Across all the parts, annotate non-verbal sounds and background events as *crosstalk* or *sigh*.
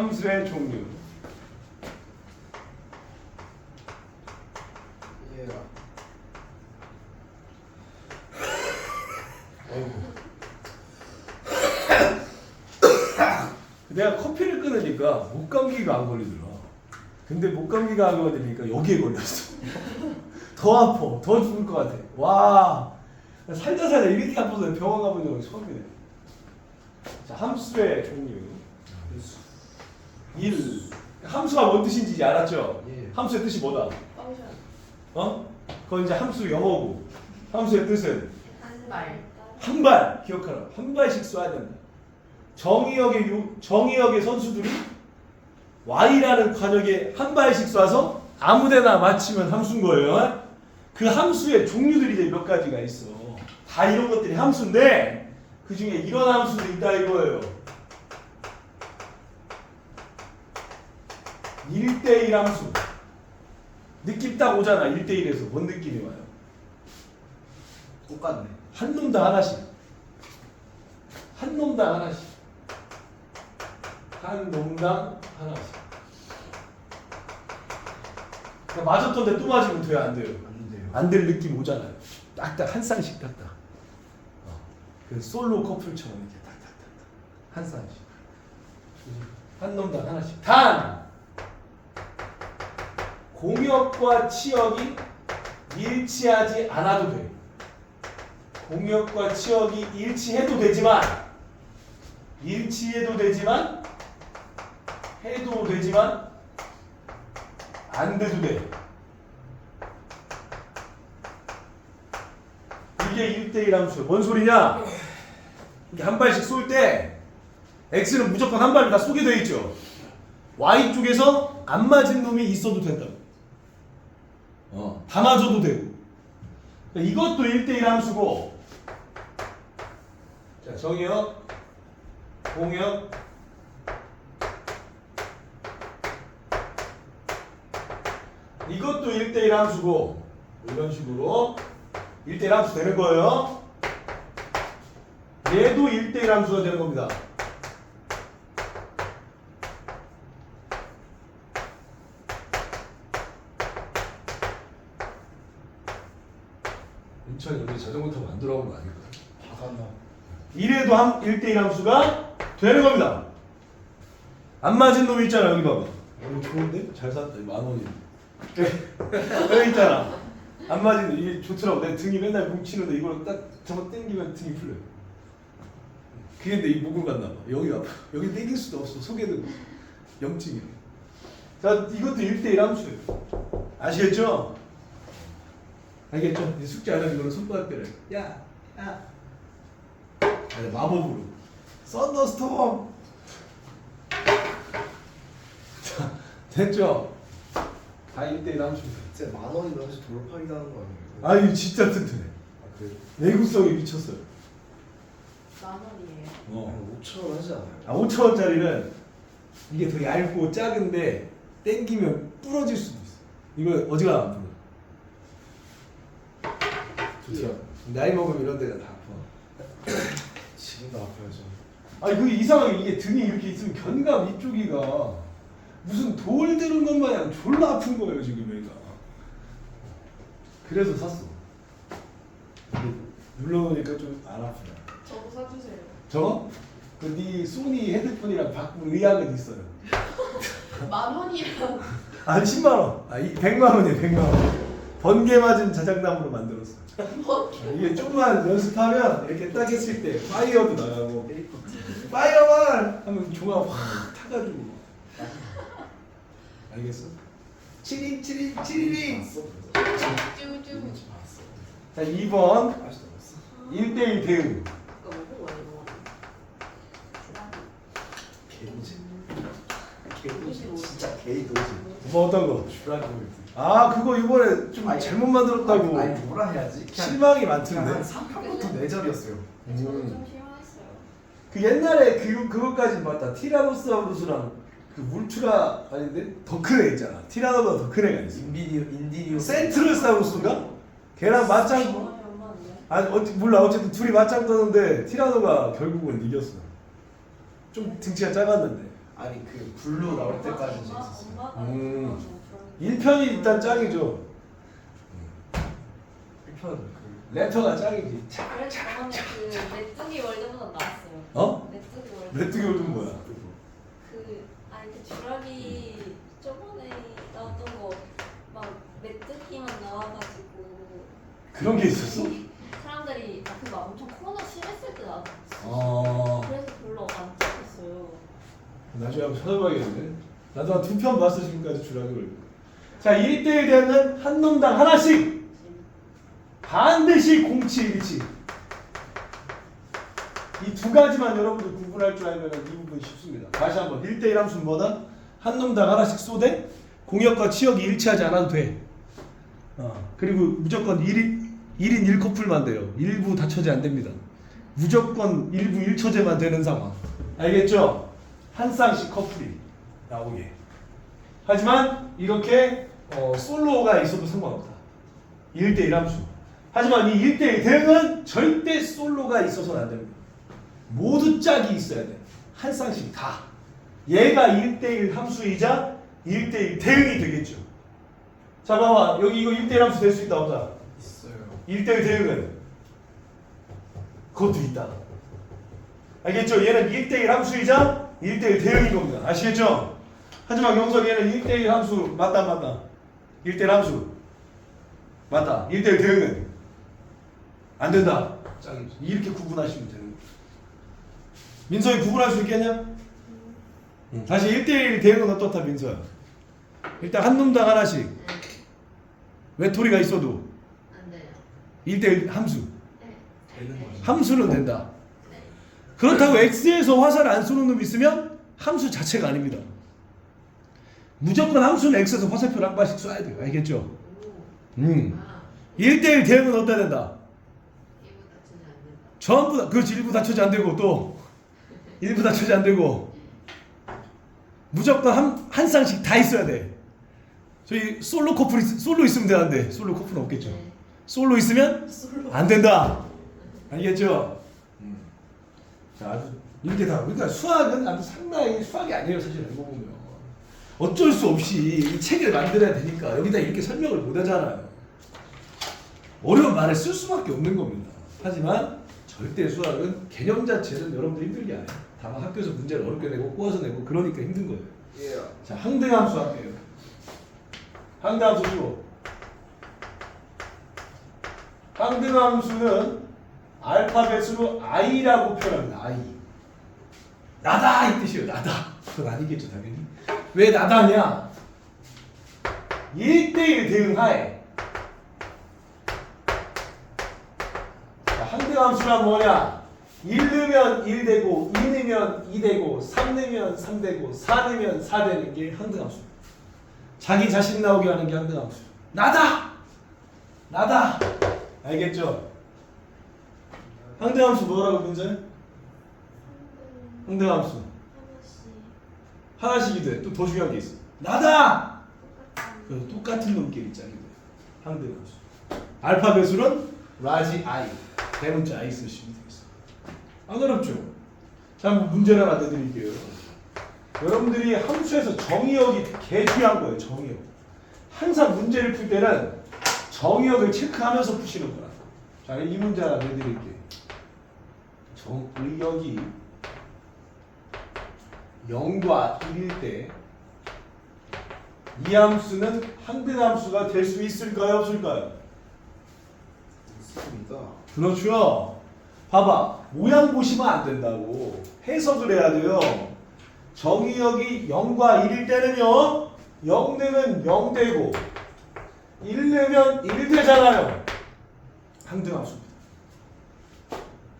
함수의 종류. 얘가 *coughs* 내가 커피를 끊으니까 목감기가 안 걸리더라. 근데 목감기가 안 걸리니까 여기에 걸렸어. *laughs* 더 아파. 더 죽을 것 같아. 와. 살다 살다 이렇게 아파서 병원 가본 적은 처음이네. 자, 함수의 종류. 1. 함수가 뭔 뜻인지 이제 알았죠? 예. 함수의 뜻이 뭐다? 펑션 어? 그건 이제 함수 영어고. 함수의 뜻은 한발 한 발 기억하라. 한 발씩 쏴야 된다. 정의역의 유, 정의역의 선수들이 Y라는 관역에 한 발씩 쏴서 아무 데나 맞히면 함수인 거예요. 그 함수의 종류들이 이제 몇 가지가 있어. 다 이런 것들이 함수인데 그 중에 이런 함수도 있다 이거예요. 1대1 함수. 느낌 딱 오잖아. 1대1에서 뭔 느낌이 와요? 똑같네 한 놈당 하나씩. 한 놈당 하나씩. 한 놈당 하나씩. 그러니까 맞았던데 또 맞으면 돼요, 안 돼요? 안 돼요 안 될 느낌 오잖아요. 딱딱 한 쌍씩 딱딱. 어. 그 솔로 커플처럼 이렇게 딱딱딱딱 한 쌍씩. 한 놈당 하나씩. 단 공역과 치역이 일치하지 않아도 돼. 공역과 치역이 일치해도 되지만 일치해도 되지만 해도 되지만 안 돼도 돼. 이게 1대1 함수. 뭔 소리냐? 이렇게 한 발씩 쏠 때 X는 무조건 한 발을 다 쏘게 돼 있죠. Y 쪽에서 안 맞은 놈이 있어도 된다고. 어, 다 맞아도 되고. 그러니까 이것도 1대1 함수고. 자, 정의역, 공역, 이것도 1대1 함수고 이런 식으로 1대1 함수 되는 거예요. 얘도 1대1 함수가 되는 겁니다. 인천 여기 돌아오는 거 아닐까? 화가 이래도 한 1대1 함수가 되는 겁니다. 안 맞은 놈 있잖아 여기 봐봐. 어, 좋은데? 잘 샀다. 만 원이. *laughs* 여기 있잖아. 안 맞은 놈 이게 좋더라고. 내 등이 맨날 뭉치는데 이걸 딱 저거 당기면 등이 풀려요. 그게 내 이 목을 갔나 봐. 여기 아파. 여기 당길 수도 없어. 속에는 염증이래. 자 이것도 1대1 함수예요. 아시겠죠? 알겠죠? 이제 숙제 안 하면 이거는 손바닥 때려. 야, 야. 아니 마법으로 썬더스톰 자 됐죠? 다 1대1 함수입니다 진짜 만 원이면 사실 돌파기도 하는 거 아니에요? 아 이거 진짜 튼튼해 아 그래요? 내구성이 미쳤어요 만 원이에요. 어. 한 5천 원 하지 않아요? 아 5천원짜리는 이게 더 얇고 작은데 땡기면 부러질 수도 있어 이거 부러 좋죠 나이 먹으면 이런 데가 다 아파. *coughs* 지금도 아파요 저 아니 그 이상하게 이게 등이 이렇게 있으면 견갑 이쪽이가 무슨 돌 드는 것 마냥 졸라 아픈 거예요 지금 얘가. 그래서 샀어. 근데 눌러놓으니까 좀 안 아프다 저도 사주세요. 저거? 그네 소니 헤드폰이랑 바꾼 의향은 있어요. *laughs* 만 원이랑 아 10만 원. 아 이, 100만 원이에요 100만 원 번개 맞은 자작나무로 만들었어 뭐 이게 좀만 연습하면 이렇게 딱 했을 때 파이어도 나가고 파이어만 하면 종합 확 타가지고 알겠어? 치링 치링 치링? 쭈쭈. 자 2번 아직도 안 봤어? 1대1 대응. 개도지 개도지 진짜 개도지 뭐 어떤 거? 아 그거 이번에 좀 아니, 잘못 만들었다고. 아니 뭐라 해야지? 그냥 실망이 그냥 한 많던데 3편부터 내절이었어요. 음. 저도 좀 실망했어요. 그 옛날에 그 그것까지 봤다. 티라노사우루스랑 그 울트라 아닌데? 더 큰 애 있잖아. 티라노보다 더 큰 애가 있어 인비디오 인디디오. 센트럴사우루스인가? 걔랑 맞짱 아니 어찌 몰라. 어쨌든 둘이 맞짱 떠는데 티라노가 결국은 이겼어. 좀 등치가 작았는데. 아니 그 블루 나올 때까지 엄마, 재밌었어요. 엄마가 음. 좋아하는 1편이 일단 짱이죠 1편 그 레터가 짱이지 그래서 저번에 그 메뚜기 월드보다 나왔어요. 어? 메뚜기 월드. 메뚜기 월드는 뭐야? 그 아니 그 주라기 저번에 나왔던 거 막 메뚜기만 나와가지고 그런 게 있었어? 사람들이 아, 그막 엄청 코로나 심했을 때 나왔어. 어 그래서 별로 안 찍었어요. 나중에 한번 찾아봐야겠네 나도 한 두 편 봤어 지금까지 주라기를 자 1대1 되면 한 놈당 하나씩 반드시 공치 일치 이 두 가지만 여러분들 구분할 줄 알면 이 부분 쉽습니다. 다시 한번 1대1 함수는 뭐다? 한 놈당 하나씩 쏘되 공역과 치역이 일치하지 않아도 돼. 어, 그리고 무조건 1인, 1인 1커플만 돼요. 일부 다처제 안 됩니다. 무조건 일부 1처제만 되는 상황. 알겠죠? 한 쌍씩 커플이 나오게 하지만 이렇게 어, 솔로가 있어도 상관없다 1대1 함수 하지만 이 1대1 대응은 절대 솔로가 있어서는 안 됩니다 모두 짝이 있어야 돼 한 쌍씩 다 얘가 1대1 함수이자 1대1 대응이 되겠죠 자 봐봐 여기 이거 1대1 함수 될 수 있다 없다 있어요. 1대1 대응은 그것도 있다. 알겠죠? 얘는 1대1 함수이자 1대1 대응인 겁니다. 아시겠죠? 하지만 경석 얘는 1대1 함수 맞다 맞다. 1대1 함수 맞다. 1대1 대응은 안 된다. 이렇게 구분하시면 되는 거예요. 민석이 구분할 수 있겠냐? 응. 다시 1대1 대응은 어떻다 민서야? 일단 한 놈당 하나씩 외톨이가 있어도 안 돼요. 1대1 함수 네. 함수는 된다. 네. 그렇다고 x에서 화살을 안 쏘는 놈 있으면 함수 자체가 아닙니다. 무조건 함수는 x에서 화살표를 한 발씩 쏴야 돼요. 알겠죠? 오. 음. 아, 1대1 대응은 어때야 된다? 전부 다 그렇지 일부 다쳐지 안 되고 또 일부 다쳐지 안 되고 무조건 한, 한 쌍씩 다 있어야 돼. 저희 솔로 커플 있, 솔로 있으면 되는데 솔로 커플은 없겠죠. 네. 솔로 있으면. 안 된다. 알겠죠? 음. 자, 아주 이렇게 다. 그러니까 수학은 아주 상당히 수학이 아니에요, 사실 알고 보면. 어쩔 수 없이 이 책을 만들어야 되니까 여기다 이렇게 설명을 못 하잖아요. 어려운 말을 쓸 수밖에 없는 겁니다. 하지만 절대 수학은 개념 자체는 여러분들 힘들게 안 해요. 다만 학교에서 문제를 어렵게 내고 꼬아서 내고 그러니까 힘든 거예요. 예. 자, 항등함수 할게요. 항등함수 주로. 항등함수는 알파벳으로 i라고 표현합니다. i. 나다 이 뜻이에요. 나다. 그건 아니겠죠, 당연히. 왜 나다냐? 1대1 대응하에. 자, 항등함수란 뭐냐? 1 넣으면 1 되고 2 넣으면 2 되고 3 넣으면 3 되고 4 넣으면 4 되는 게 항등함수. 자기 자신 나오게 하는 게 항등함수. 나다. 나다. 알겠죠? 항등함수 뭐라고 문제? 항등함수 하나씩 하나씩이 돼. 또더 중요한 게 있어. 나다. 똑같은. 그 똑같은 놈끼리 짝이 돼. 항등함수. 알파벳으로는 라지 i 대문자 i 쓰시면 되겠어. 안 어렵죠? 자, 문제를 하나 내드릴게요. 여러분들이 함수에서 정의역이 개 중요한 거예요. 정의역. 항상 문제를 풀 때는 정의역을 체크하면서 푸시는 거야. 자, 이 문제 하나 내드릴게요. 정의역이 0과 1일 때 이 함수는 항등함수가 될 수 있을까요? 없을까요? 있습니다. 그렇죠. 봐봐. 모양 보시면 안 된다고. 해석을 해야 돼요. 정의역이 0과 1일 때는요. 0 되면 0 되고 1 되면 1 되잖아요. 항등함수입니다.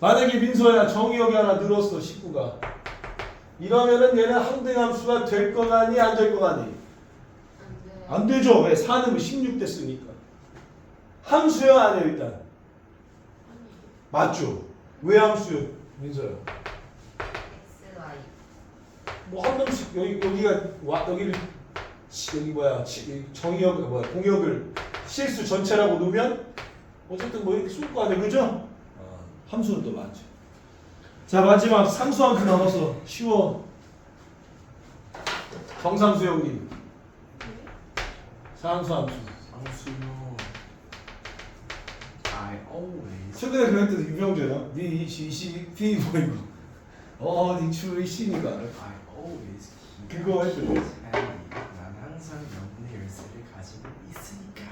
만약에 민서야 정의역이 하나 늘었어 19가. 이러면은 얘는 항등함수가 될 거가니 안 될 거가니? 안 되죠. 왜? 4는 16 됐으니까. 함수요 아니에요 일단. 맞죠? 왜 함수요? 민서요. 뭐한 놈씩 여기 여기가 와 여기를 치- 여기 뭐야 치- 여기 정의역 뭐야 공역을 실수 전체라고 놓으면 어쨌든 뭐 이렇게 쏠거 아니야 그죠? 함수는 또 맞죠. 자 마지막 상수 함수 남았어 쉬워. 정상수 형님. 상수 함수. 상수요. I always. 최근에 그랬던 유병재나 니 시시 피 보이고 어니 추리 시니까 I always. 그거 했죠. 난 항상 명분의 열쇠를 가지고 있으니까.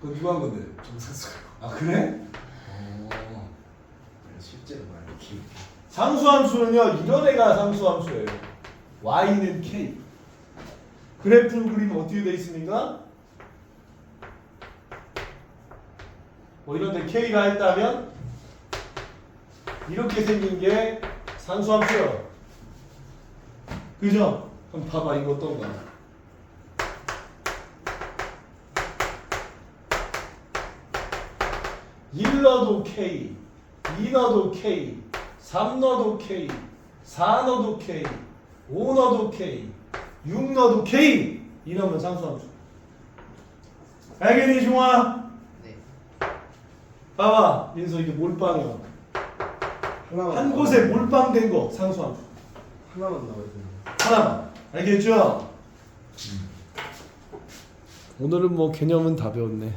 그거 누가 한 건데? 정상수요. 아 그래? 실제로 말해 기. 상수함수는요 이런 애가 상수함수예요. Y는 k. 그래프를 그리면 어떻게 돼 있습니까? 뭐 이런 데 k가 있다면 이렇게 생긴 게 상수함수예요. 그죠? 그럼 봐봐 이거 어떤가 일 넣어도 K, 이 넣어도 K, 3 넣어도 K, 4 넣어도 K, 5 넣어도 K, 6 넣어도 K 이러면 상수함수 알겠니 중아? 네. 봐봐 민서 이게 몰빵이야 하나만. 한 곳에 몰빵된 거 상수함수 하나만 나와야 돼. 하나만 알겠죠? 오늘은 뭐 개념은 다 배웠네